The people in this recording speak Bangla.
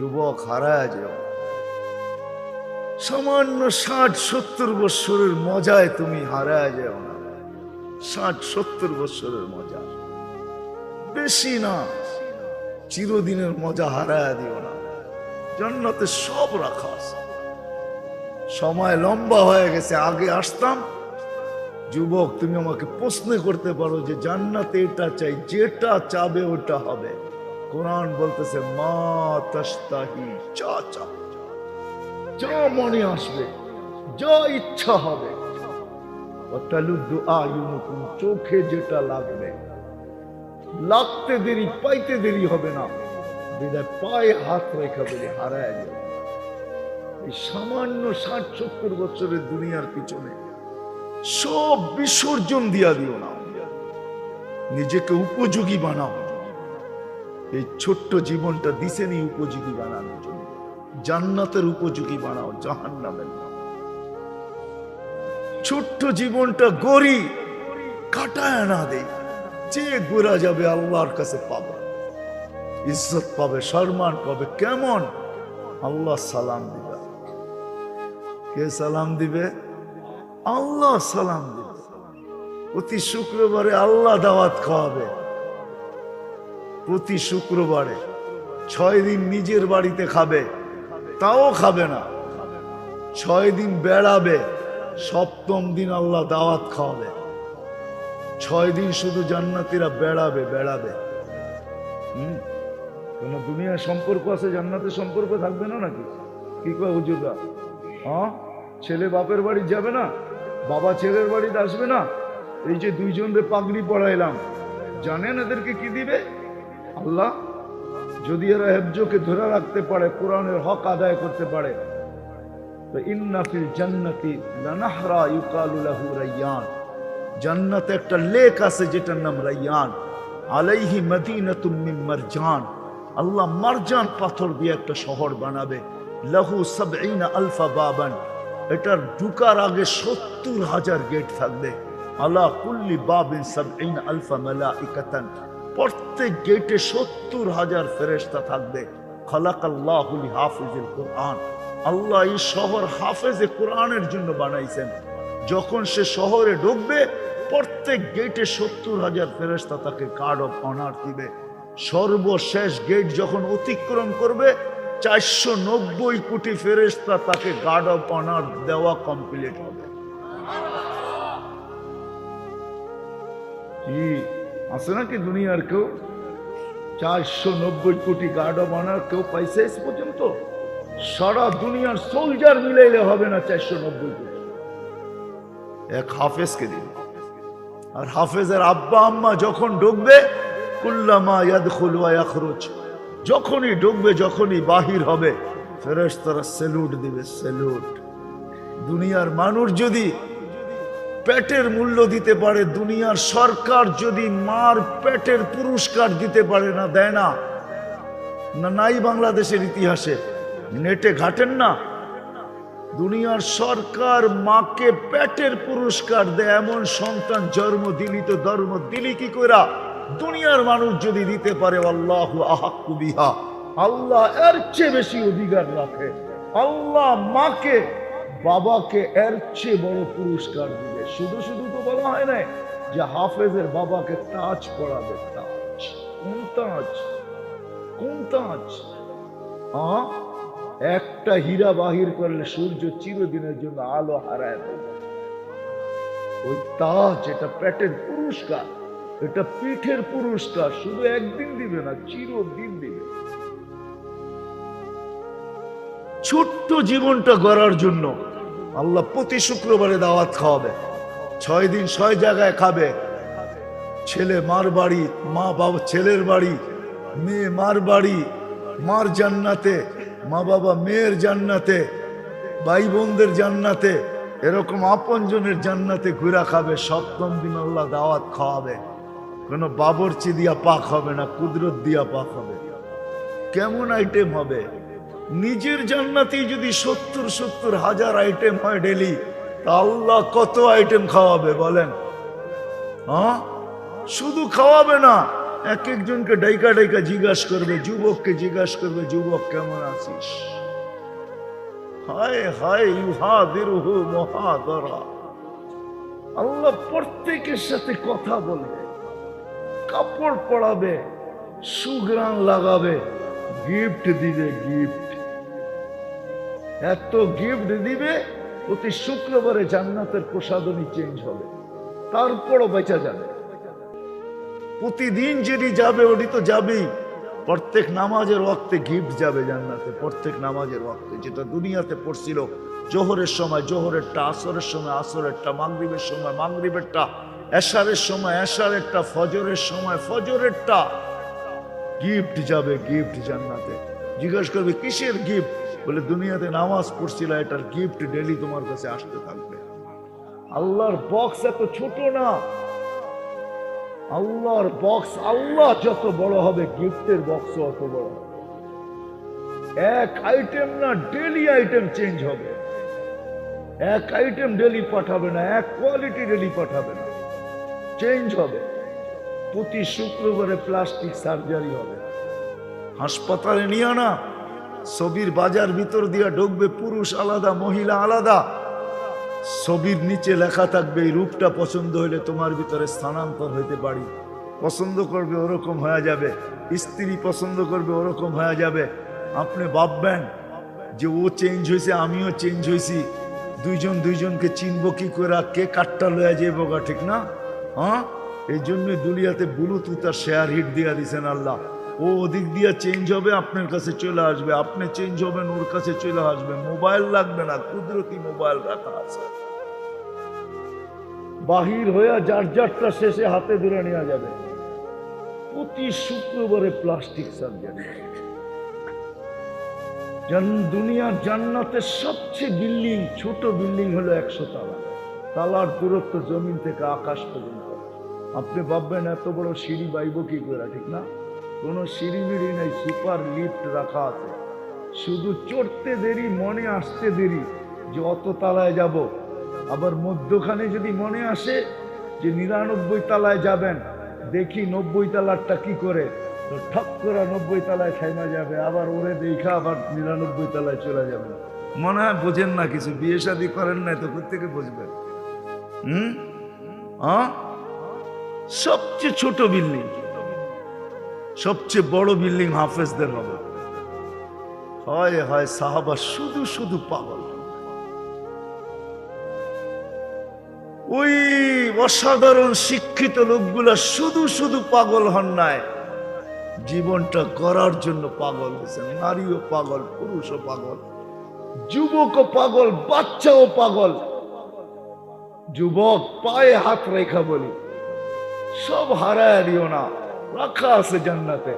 যুবক হারায় যেও। সামান্য ষাট সত্তর বৎসরের মজায় তুমি হারায় যেও না। ষাট সত্তর বৎসরের মজা। বেশি না, চিরদিনের মজা হারায় দিও না। জান্নাতে সব রাখা সময় লম্বা হয়ে গেছে, আগে আসতাম। যুবক, তুমি আমাকে প্রশ্ন করতে পারো যে জান্নাতে এটা চাই, যেটা চাবে ওটা হবে। কোরআন বলতেছে, মা তাস্তাহি চা চা যা। মনে আসবে, যা ইচ্ছা হবে। চোখে যেটা লাগবে। লাগতে দেরি, পাইতে দেরি হবে না। বিদায় পায়ে হাত রেখা বলে, হারায় যাবে এই সামান্য ষাট সত্তর বছরের দুনিয়ার পিছনে সব বিসর্জন দিয়া দিও না। নিজেকে উপযোগী বানাও। এই ছোট্ট জীবনটা দিছেনি উপযোগী বানানোর জন্য। জান্নাতের উপযোগী বানাও জাহান নামের না ছোট্ট জীবনটা গড়ি কাটায় না দেই যে গোরা যাবে আল্লাহর কাছে পাবে। ইজ্জত পাবে, সম্মান পাবে, কেমন? আল্লাহ সালাম দিবে। কে সালাম দিবে? আল্লাহ সালাম দিবে। প্রতি শুক্রবারে আল্লাহ দাওয়াত খাওয়াবে। প্রতি শুক্রবারে। ছয় দিন নিজের বাড়িতে খাবে, তাও খাবে না। ছয় দিন বেড়াবে, সপ্তম দিন আল্লাহ দাওয়াত খাওয়াবে। ছয় দিন শুধু জান্নাতিরা বেড়াবে বেড়াবে। হুম? কোন দুনিয়ার সম্পর্ক আছে, জান্নাতের সম্পর্ক থাকবে না নাকি? কি কয় হুজুররা? হ্যাঁ? ছেলে বাপের বাড়ি যাবে না, বাবা ছেলের বাড়িতে আসবে না? এই যে দুইজনরে পাগড়ি পড়াইলাম জানেন এদেরকে কি দিবে? আল্লাহ, যদি এরা হেফজোকে ধরে রাখতে পারে, কোরআনের হক আদায় করতে পারে জান্নাতি একটা লেক আছে যেটার নাম রাইয়ান। আলাইহি মারজান। আল্লাহ মারজান পাথর দিয়ে একটা শহর বানাবে। লাহু সাবঈনা আলফা বাবান। এটার ঢুকার আগে সত্তর হাজার গেট থাকবে। আলা কুল্লি বাবিন সাবঈন আলফা মালাইকাতান। প্রত্যেক গেটে সত্তর হাজার ফেরেশতা থাকবে। খালাকাল্লাহুল হাফিজুল কোরআন। আল্লাহ এই শহর হাফেজে কোরআনের জন্য বানাইছেন। যখন সে শহরে ঢুকবে, প্রত্যেক গেটে সত্তর হাজার ফেরেস্তা তাকে গার্ড অফ অনার দিবে। সর্বশেষ গেট যখন অতিক্রম করবে চারশো নব্বই কোটি ফেরেস্তা তাকে গার্ড অফ অনার দেওয়া কমপ্লিট হবে। আছে নাকি দুনিয়ার কেউ চারশো নব্বই কোটি গার্ড অফ অনার কেউ পাইছে এস পর্যন্ত সারা দুনিয়ার সোলজার মিলাইলে হবে না চারশো নব্বই কোটি। এক হাফেজকে দিন। আর হাফেজের আব্বা আম্মা যখন ঢুকবে কুল্লামা ইয়াদখুল ওয়া ইয়াখরুজ, যখনই ঢুকবে যখনই বাহির হবে, ফেরেশতারা স্যালুট দিবে স্যালুট দুনিয়ার মানুষ যদি পেটের মূল্য দিতে পারে, দুনিয়ার সরকার যদি মার পেটের পুরস্কার দিতে পারে না, দেয় না। না, নাই বাংলাদেশের ইতিহাসে। নেটে ঘাটেন না। দুনিয়ার সরকার মাকে পেটের পুরস্কার দেয়, এমন সন্তান জন্ম দিলি তো ধর্ম দিলি কি কইরা? দুনিয়ার মানুষ যদি দিতে পারে, আল্লাহ আহাক্কু বিহা। আল্লাহ এর চেয়ে বেশি অধিকার রাখে। আল্লাহ মাকে বাবাকে এর চেয়ে বড় পুরস্কার দিবে। শুধু শুধু তো বলা হয় না যে হাফেজের বাবাকে তাজ পড়াবে। তাজ। কোন তাজ? কোন তাজ? একটা হীরা বাহির করলে সূর্য চিরদিনের জন্য আলো হারায় দেবে। ওই তাজ এটা পেটের পুরস্কার। এটা পিঠের পুরস্কার। শুধু একদিন দিবে না, চিরদিন দিবে। ছোট্ট জীবনটা গড়ার জন্য আল্লাহ প্রতি শুক্রবারে দাওয়াত খাওয়াবে। ছয় দিন ছয় জায়গায় খাবে। ছেলে মার বাড়ি, মা বাবা, ছেলের বাড়ি, মেয়ে মার বাড়ি, মার জান্নাতে, মা বাবা মেয়ের জান্নাতে, ভাই বোনদের জান্নাতে, এরকম আপনজনের জান্নাতে ঘুরা খাবে, সপ্তম দিন আল্লাহ দাওয়াত খাওয়াবে। কোনো বাবরচি দিয়া পাক হবে না, কুদরত দিয়া পাক হবে। কেমন আইটেম হবে? নিজের জান্নাতেই যদি সত্তর সত্তর হাজার আইটেম হয় ডেলি তা আল্লাহ কত আইটেম খাওয়াবে বলেন? হ্যাঁ? শুধু খাওয়াবে না, এক একজনকে ডাইকা ডাইকা জিজ্ঞাসা করবে, যুবককে জিজ্ঞাসা করবে, যুবক, কেমন আছিস? হায় হায়, ইউহাদিরুহু মহাদরা। আল্লাহ প্রত্যেকের সাথে কথা বলবে, কাপড় পরাবে সুগ্রাম লাগাবে গিফট দিবে গিফট এত গিফট দিবে, প্রতি শুক্রবারে জান্নাতের প্রসাদনী চেঞ্জ হবে। তারপরও বেঁচা যাবে। প্রতিদিন যেটি যাবে, ওটি তো যাবেই। প্রত্যেক নামাজের ওয়াক্তে গিফট যাবে জান্নাতে, প্রত্যেক নামাজের ওয়াক্তে। যেটা দুনিয়াতে পড়ছিল, জোহরের সময় জোহরেরটা, আসরের সময় আসরেরটা, মাগরিবের সময় মাগরিবেরটা, এশারের সময় এশারেরটা, ফজরের সময় ফজরেরটা। গিফট যাবে গিফট জান্নাতে। জিজ্ঞেস করবে, কিসের গিফট বলে, দুনিয়াতে নামাজ পড়ছিল, এটার গিফট ডেলি তোমার কাছে আসতে থাকবে। আল্লাহর বক্স এত ছোট না। আল্লাহর বক্স আল্লাহ যত বড় হবে গিফটের বক্স অত বড় এক আইটেম না ডেলি আইটেম চেঞ্জ হবে। এক আইটেম ডেলি পাঠাবে না, এক কোয়ালিটি ডেলি পাঠাবে না। চেঞ্জ হবে। প্রতি শুক্রবারে প্লাস্টিক সার্জারি হবে। হাসপাতালে নিয়ে না ছবির বাজার ভিতর দিয়া ঢুকবে পুরুষ আলাদা, মহিলা আলাদা। ছবির নিচে লেখা থাকবে, এই রূপটা পছন্দ হলে তোমার ভিতরে স্থানান্তর হইতে পারি। পছন্দ করবে ওরকম হয়ে যাবে। স্ত্রী পছন্দ করবে ওরকম হয়ে যাবে। আপনি ভাববেন যে ও চেঞ্জ হয়েছে আমিও চেঞ্জ হয়েছি দুইজন দুইজনকে চিনব কি করে কে কাটটা লয়ে যাব গা, ঠিক না? হ্যাঁ? এই জন্যই দুনিয়াতে ব্লুটুথ আর শেয়ার হিট দিয়া দিছেন আল্লাহ। ও ওদিক দিয়ে চেঞ্জ হবে, আপনার কাছে চলে আসবে। আপনি চেঞ্জ হবেন, ওর কাছে চলে আসবে। মোবাইল লাগবে না, কুদরতি মোবাইল রাখা আছে। বাহির হয়ে যার যারটা শেষে হাতে ধরে নেওয়া যাবে। প্রতি শুক্রবারে প্লাস্টিক সার্জারি দুনিয়ার জান্নাতের সবচেয়ে বিল্ডিং ছোট বিল্ডিং হলো একশো তালা। তালার দূরত্ব জমিন থেকে আকাশ পর্যন্ত। আপনি ভাববেন, এত বড় সিঁড়ি বাইব কি করে, ঠিক না? কোনো সিঁড়ি বিড়ি নেই, সুপার লিফট রাখা আছে। শুধু চড়তে দেরি, মনে আসতে দেরি যে অত তালায় যাব। আবার মধ্যখানে যদি মনে আসে যে নিরানব্বই তালায় যাবেন, দেখি নব্বই তালারটা কি করে। তো ঠক করে নব্বই তালায় খাইমা যাবে, আবার ওরে দেখা আবার নিরানব্বই তালায় চলে যাবে মনে হয় বোঝেন না কিছু, বিয়ে শাদি করেন নাই তো থেকে বুঝবেন? হুম? সবচেয়ে ছোট বিল্ডিং। সবচেয়ে বড় বিল্ডিং হাফেজদের হবে। হয় হয় সাহাবা শুধু শুধু পাগল। ওই অসাধারণ শিক্ষিত লোকগুলা শুধু শুধু পাগল হন নাই। জীবনটা করার জন্য পাগল হয়েছে নারীও পাগল, পুরুষও পাগল, যুবকও পাগল, বাচ্চাও পাগল। যুবক পায়ে হাত রেখা বলি, সব হারায় দিও না। রাখা আছে জান্নাতে।